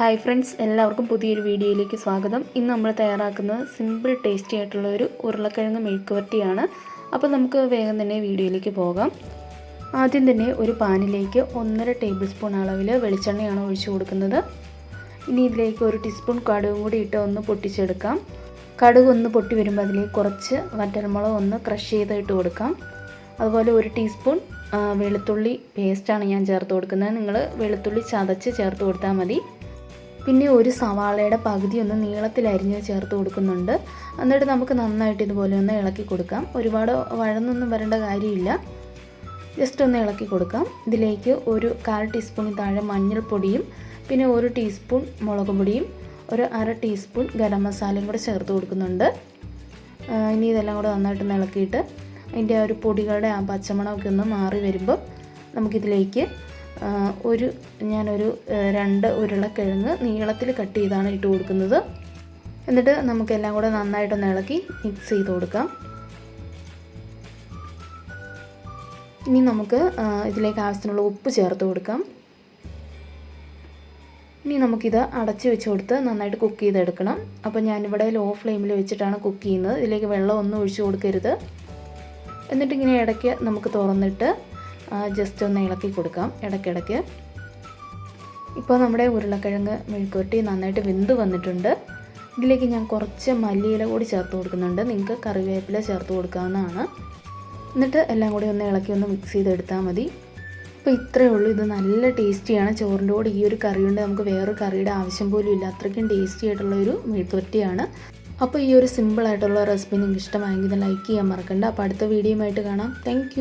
Hi friends എല്ലാവർക്കും പുതിയൊരു വീഡിയോയിലേക്ക് സ്വാഗതം. ഇന്ന് നമ്മൾ തയ്യാറാക്കുന്നത് സിമ്പിൾ ടേസ്റ്റി ആയിട്ടുള്ള ഒരു ഉരുളക്കിഴങ്ങ് മെഴുക്കുവരട്ടിയാണ് അപ്പോൾ നമുക്ക് വേഗം തന്നെ വീഡിയോയിലേക്ക് പോകാം. ആദ്യം തന്നെ ഒരു പാനിലേക്ക് ഒന്നര ടേബിൾ സ്പൂൺ അളവിൽ വെളിച്ചെണ്ണയാണ് ഒഴിച്ചു കൊടുക്കുന്നത്. ഇനി ഇതിലേക്ക് ഒരു ടീസ്പൂൺ കടുകും കൂടി ഇട്ട് ഒന്ന് പൊട്ടിച്ചെടുക്കാം. കടുക് ഒന്ന് പൊട്ടി വരുമ്പോൾ അതിലേക്ക് കുറച്ച് വറ്റൽമുളക് ഒന്ന് ക്രഷ് ചെയ്ത് ഇട്ട് കൊടുക്കാം. അതുപോലെ ഒരു ടീസ്പൂൺ വെളുത്തുള്ളി പേസ്റ്റാണ് ഞാൻ ചേർത്ത് കൊടുക്കുന്നത്. നിങ്ങൾ വെളുത്തുള്ളി ചതച്ച് ചേർത്ത് കൊടുത്താൽ മതി. പിന്നെ ഒരു സവാളയുടെ പകുതി ഒന്ന് നീളത്തിൽ അരിഞ്ഞ് ചേർത്ത് കൊടുക്കുന്നുണ്ട്. എന്നിട്ട് നമുക്ക് നന്നായിട്ട് ഇതുപോലെ ഒന്ന് ഇളക്കി കൊടുക്കാം. ഒരുപാട് വഴന്നൊന്നും വരേണ്ട കാര്യമില്ല. ജസ്റ്റ് ഒന്ന് ഇളക്കി കൊടുക്കാം. ഇതിലേക്ക് ഒരു കാൽ ടീസ്പൂണിൽ താഴെ മഞ്ഞൾപ്പൊടിയും പിന്നെ ഒരു ടീസ്പൂൺ മുളക് പൊടിയും ഒരു അര ടീസ്പൂൺ ഗരം മസാലയും കൂടെ ചേർത്ത് കൊടുക്കുന്നുണ്ട്. ഇനി ഇതെല്ലാം കൂടെ നന്നായിട്ട് ഇളക്കിയിട്ട് അതിന്റെ ആ ഒരു പൊടികളുടെ ആ പച്ചമണമൊക്കെ ഒന്ന് മാറി വരുമ്പോൾ നമുക്കിതിലേക്ക് ഒരു ഞാനൊരു രണ്ട് ഉരുളക്കിഴങ്ങ് നീളത്തിൽ കട്ട് ചെയ്താണ് ഇട്ട് കൊടുക്കുന്നത്. എന്നിട്ട് നമുക്കെല്ലാം കൂടെ നന്നായിട്ടൊന്ന് ഇളക്കി മിക്സ് ചെയ്ത് കൊടുക്കാം. ഇനി നമുക്ക് ഇതിലേക്ക് ആവശ്യത്തിനുള്ള ഉപ്പ് ചേർത്ത് കൊടുക്കാം. ഇനി നമുക്കിത് അടച്ച് വെച്ച് കൊടുത്ത് നന്നായിട്ട് കുക്ക് ചെയ്തെടുക്കണം. അപ്പോൾ ഞാനിവിടെ ലോ ഫ്ലെയിമിൽ വെച്ചിട്ടാണ് കുക്ക് ചെയ്യുന്നത്. ഇതിലേക്ക് വെള്ളം ഒന്നും ഒഴിച്ചു കൊടുക്കരുത്. എന്നിട്ടിങ്ങനെ ഇടയ്ക്ക് നമുക്ക് തുറന്നിട്ട് ജസ്റ്റ് ഒന്ന് ഇളക്കി കൊടുക്കാം. ഇടയ്ക്കിടയ്ക്ക്. ഇപ്പോൾ നമ്മുടെ ഉരുളക്കിഴങ്ങ് മെഴുക്കുവരട്ടി നന്നായിട്ട് വെന്ത് വന്നിട്ടുണ്ട്. ഇതിലേക്ക് ഞാൻ കുറച്ച് മല്ലിയില കൂടി ചേർത്ത് കൊടുക്കുന്നുണ്ട്. നിങ്ങൾക്ക് കറിവേപ്പില ചേർത്ത് കൊടുക്കാവുന്നതാണ്. എന്നിട്ട് എല്ലാം കൂടി ഒന്ന് ഇളക്കി ഒന്ന് മിക്സ് ചെയ്തെടുത്താൽ മതി. അപ്പോൾ ഇത്രയേ ഉള്ളൂ. ഇത് നല്ല ടേസ്റ്റിയാണ് ചോറിന്റെ കൂടെ ഈ ഒരു കറി കൊണ്ട് നമുക്ക് വേറൊരു കറിയുടെ ആവശ്യം പോലും ഇല്ല. അത്രയ്ക്കും ടേസ്റ്റി ആയിട്ടുള്ള ഒരു അപ്പോൾ ഈ ഒരു സിമ്പിളായിട്ടുള്ള റെസിപ്പി നിങ്ങൾക്ക് ഇഷ്ടമായെങ്കിൽ ലൈക്ക് ചെയ്യാൻ മറക്കണ്ട. അപ്പോൾ അടുത്ത വീഡിയോയുമായിട്ട് കാണാം. താങ്ക്